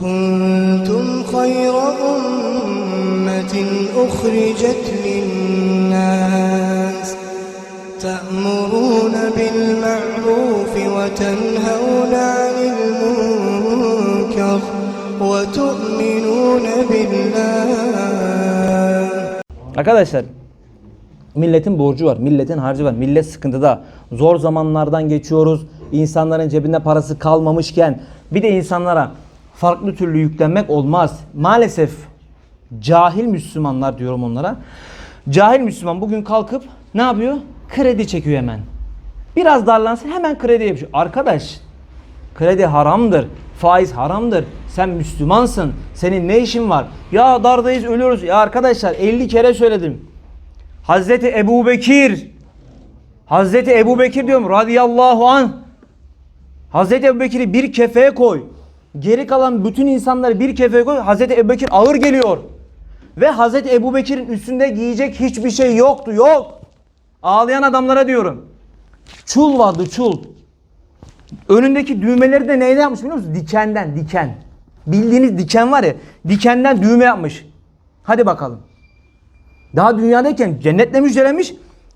كنتم خير أمة أخرجت للناس تأمرون بالمعروف وتنهون عن المنكر وتؤمنون بالله Arkadaşlar milletin borcu var, milletin harcı var, millet sıkıntıda. Zor zamanlardan geçiyoruz. İnsanların cebinde parası kalmamışken bir de insanlara farklı türlü yüklenmek olmaz. Maalesef cahil Müslümanlar diyorum onlara. Cahil Müslüman bugün kalkıp ne yapıyor? Kredi çekiyor hemen. Biraz darlansın hemen kredi yapıyor. Arkadaş Kredi haramdır. Faiz haramdır. Sen Müslümansın. Senin ne işin var? Ya dardayız ölüyoruz. Ya arkadaşlar 50 kere söyledim. Hazreti Ebu Bekir Hazreti Ebu Bekir diyorum radıyallahu an. Hazreti Ebu Bekir'i bir kefeye koy. Geri kalan bütün insanları bir kefeye koy. Hazreti Ebu Bekir ağır geliyor. Ve Hazreti Ebu Bekir'in üstünde giyecek hiçbir şey yoktu. Yok. Ağlayan adamlara diyorum. Çul vardı çul. Önündeki düğmeleri de neyden yapmış biliyor musun? Dikenden, diken. Bildiğiniz diken var ya, dikenden düğme yapmış. Hadi bakalım. Daha dünyadayken cennetle müjdelemiş,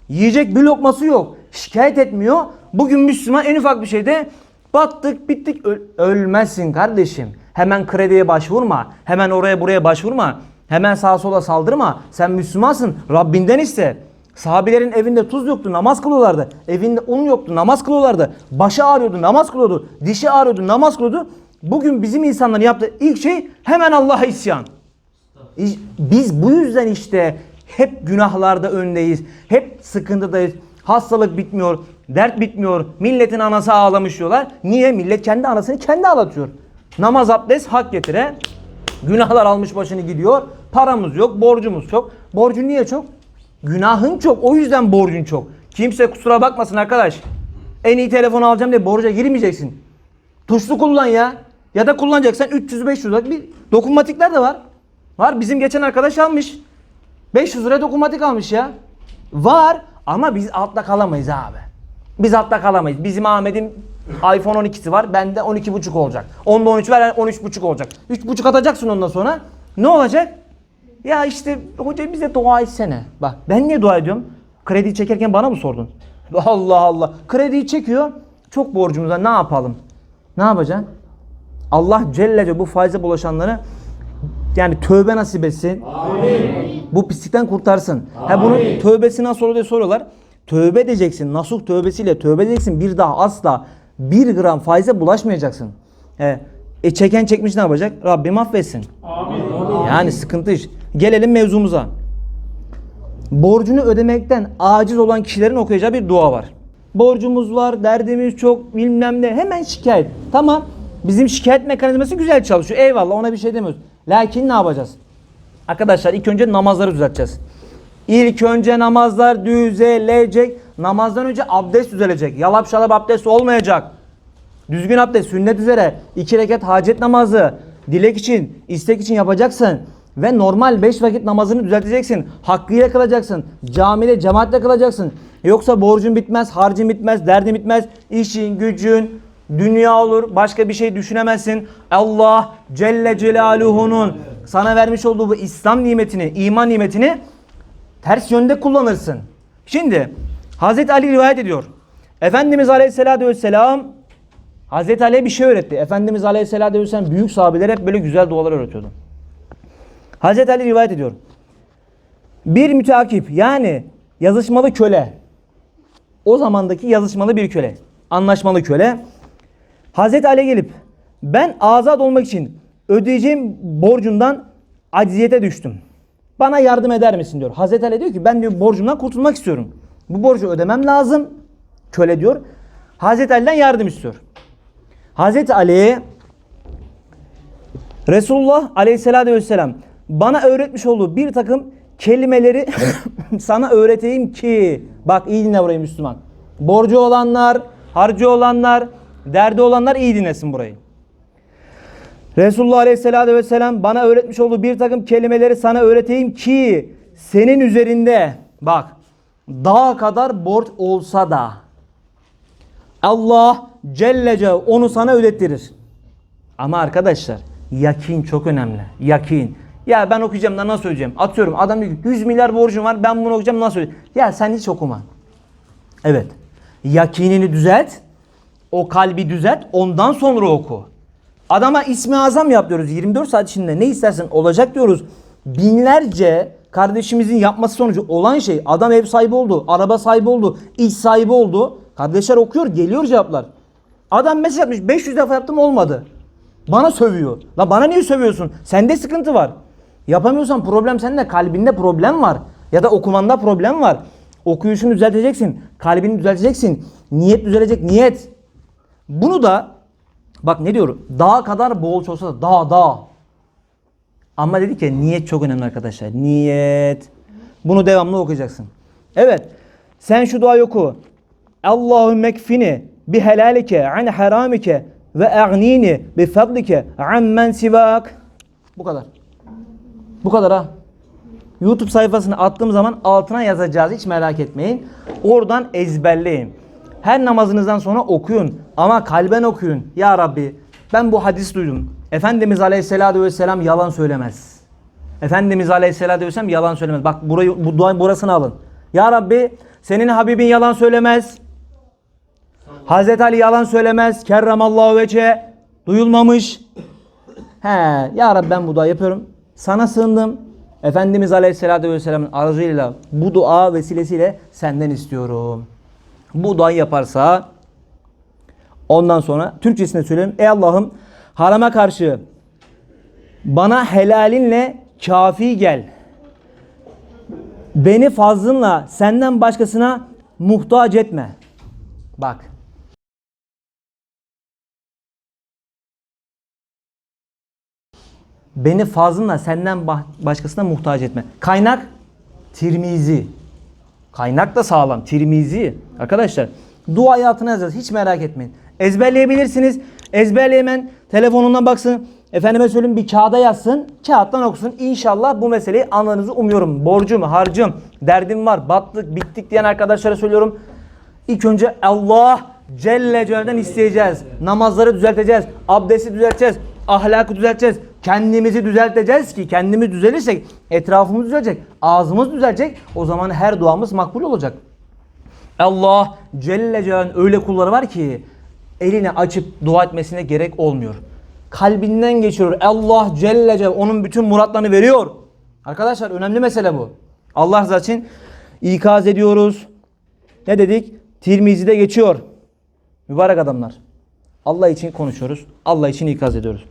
yiyecek bir lokması yok. Şikayet etmiyor. Bugün Müslüman en ufak bir şeyde battık, bittik. Öl- ölmezsin kardeşim. Hemen krediye başvurma. Hemen oraya buraya başvurma. Hemen sağa sola saldırma. Sen Müslümansın. Rabbinden iste. Sahabelerin evinde tuz yoktu, namaz kılıyorlardı. Evinde un yoktu, namaz kılıyorlardı. Başı ağrıyordu, namaz kılıyordu. Dişi ağrıyordu, namaz kılıyordu. Bugün bizim insanların yaptığı ilk şey hemen Allah'a isyan. Biz bu yüzden işte hep günahlarda öndeyiz. Hep sıkıntıdayız. Hastalık bitmiyor, dert bitmiyor. Milletin anası ağlamış diyorlar. Niye? Millet kendi anasını kendi ağlatıyor. Namaz abdest hak getire. Günahlar almış başını gidiyor. Paramız yok, borcumuz çok. Borcun niye çok? Günahın çok. O yüzden borcun çok. Kimse kusura bakmasın arkadaş. En iyi telefonu alacağım diye borca girmeyeceksin. Tuşlu kullan ya. Ya da kullanacaksan 300-500 liralık bir dokunmatikler de var. Var bizim geçen arkadaş almış. 500 lira dokunmatik almış ya. Var ama biz altta kalamayız abi. Biz altta kalamayız. Bizim Ahmet'in iPhone 12'si var. Bende 12.5 olacak. Onda 13 var 13.5 olacak. 3.5 atacaksın ondan sonra. Ne olacak? Ya işte hoca bize dua etsene. Bak ben niye dua ediyorum? Kredi çekerken bana mı sordun? Allah Allah. Krediyi çekiyor. Çok borcumuz var. Ne yapalım? Ne yapacaksın? Allah Celle Celle bu faize bulaşanları yani tövbe nasip etsin. Bu pislikten kurtarsın. Ha bunun tövbesi nasıl olur diye soruyorlar. Tövbe edeceksin. Nasuh tövbesiyle tövbe edeceksin. Bir daha asla bir gram faize bulaşmayacaksın. He. E çeken çekmiş ne yapacak? Rabbim affetsin. Yani sıkıntı iş. Gelelim mevzumuza. Borcunu ödemekten aciz olan kişilerin okuyacağı bir dua var. Borcumuz var, derdimiz çok, bilmem ne. Hemen şikayet. Tamam. Bizim şikayet mekanizması güzel çalışıyor. Eyvallah ona bir şey demiyoruz. Lakin ne yapacağız? Arkadaşlar ilk önce namazları düzelteceğiz. İlk önce namazlar düzelecek. Namazdan önce abdest düzelecek. Yalap şalap abdest olmayacak. Düzgün abdest sünnet üzere iki rekat hacet namazı dilek için, istek için yapacaksın. Ve normal 5 vakit namazını düzelteceksin. Hakkıyla kılacaksın. Camide cemaatle kılacaksın. Yoksa borcun bitmez, harcın bitmez, derdin bitmez. İşin, gücün, dünya olur. Başka bir şey düşünemezsin. Allah Celle Celaluhu'nun sana vermiş olduğu bu İslam nimetini, iman nimetini ters yönde kullanırsın. Şimdi Hazreti Ali rivayet ediyor. Efendimiz Aleyhisselatü Vesselam Hazreti Ali'ye bir şey öğretti. Efendimiz Aleyhisselatü Vesselam büyük sahabeler hep böyle güzel dualar öğretiyordu. Hazreti Ali rivayet ediyor. Bir müteakip yani yazışmalı köle. O zamandaki yazışmalı bir köle. Anlaşmalı köle. Hazreti Ali'ye gelip ben azat olmak için ödeyeceğim borcundan acziyete düştüm. Bana yardım eder misin diyor. Hazreti Ali diyor ki ben diyor borcumdan kurtulmak istiyorum. Bu borcu ödemem lazım. Köle diyor. Hazreti Ali'den yardım istiyor. Hazreti Ali Resulullah Aleyhisselatü Vesselam bana öğretmiş olduğu bir takım kelimeleri sana öğreteyim ki bak iyi dinle burayı Müslüman. Borcu olanlar, harcı olanlar, derdi olanlar iyi dinlesin burayı. Resulullah Aleyhisselatü Vesselam bana öğretmiş olduğu bir takım kelimeleri sana öğreteyim ki senin üzerinde bak dağ kadar borç olsa da Allah Celle Celle onu sana ödettirir. Ama arkadaşlar Yakin çok önemli. Yakin. Ya ben okuyacağım da nasıl ödeyeceğim? Atıyorum adam diyor ki 100 milyar borcum var ben bunu okuyacağım nasıl ödeyeceğim? Ya sen hiç okuma. Evet. Yakinini düzelt. O kalbi düzelt. Ondan sonra oku. Adama ismi azam yap diyoruz. 24 saat içinde ne istersen olacak diyoruz. Binlerce kardeşimizin yapması sonucu olan şey adam ev sahibi oldu, araba sahibi oldu, iş sahibi oldu. Kardeşler okuyor, geliyor cevaplar. Adam mesaj atmış 500 defa yaptım olmadı. Bana sövüyor. La bana niye sövüyorsun? Sende sıkıntı var. Yapamıyorsan problem sende, kalbinde problem var. Ya da okumanda problem var. Okuyuşunu düzelteceksin, kalbini düzelteceksin. Niyet düzelecek, niyet. Bunu da bak ne diyor? Dağ kadar boğulç olsa da dağ dağ. Ama dedi ki niyet çok önemli arkadaşlar. Niyet. Bunu devamlı okuyacaksın. Evet. Sen şu duayı oku. Allahümme ekfini bi helalike an haramike ve e'nini bi fadlike ammen sivak. Bu kadar. Bu kadar ha. YouTube sayfasını attığım zaman altına yazacağız. Hiç merak etmeyin. Oradan ezberleyin. Her namazınızdan sonra okuyun. Ama kalben okuyun. Ya Rabbi ben bu hadis duydum. Efendimiz Aleyhisselatü Vesselam yalan söylemez. Efendimiz Aleyhisselatü Vesselam yalan söylemez. Bak burayı, bu burasını alın. Ya Rabbi senin Habibin yalan söylemez. Hazreti Ali yalan söylemez. Kerramallahu vece. Duyulmamış. He, ya Rabbi ben bu duayı yapıyorum. Sana sığındım. Efendimiz Aleyhisselatü Vesselam'ın arzuyla bu dua vesilesiyle senden istiyorum. Bu duayı yaparsa ondan sonra Türkçesine söyleyeyim. Ey Allah'ım harama karşı bana helalinle kafi gel. Beni fazlınla senden başkasına muhtaç etme. Bak. Beni fazlınla senden başkasına muhtaç etme. Kaynak Tirmizi. Kaynak da sağlam. Tirmizi. Arkadaşlar duayı altına yazacağız. Hiç merak etmeyin. Ezberleyebilirsiniz. Ezberleyemen telefonundan baksın. Efendime söyleyeyim bir kağıda yazsın. Kağıttan okusun. İnşallah bu meseleyi anlarınızı umuyorum. Borcum, harcım, derdim var, battık, bittik diyen arkadaşlara söylüyorum. İlk önce Allah Celle Celal'den isteyeceğiz. Namazları düzelteceğiz. Abdesti düzelteceğiz. Ahlakı düzelteceğiz. Kendimizi düzelteceğiz ki kendimiz düzelirsek etrafımız düzelecek. Ağzımız düzelecek. O zaman her duamız makbul olacak. Allah Celle Celal'in öyle kulları var ki elini açıp dua etmesine gerek olmuyor. Kalbinden geçiyor. Allah Celle Celal onun bütün muratlarını veriyor. Arkadaşlar önemli mesele bu. Allah rızası için ikaz ediyoruz. Ne dedik? Tirmizi'de geçiyor. Mübarek adamlar. Allah için konuşuyoruz. Allah için ikaz ediyoruz.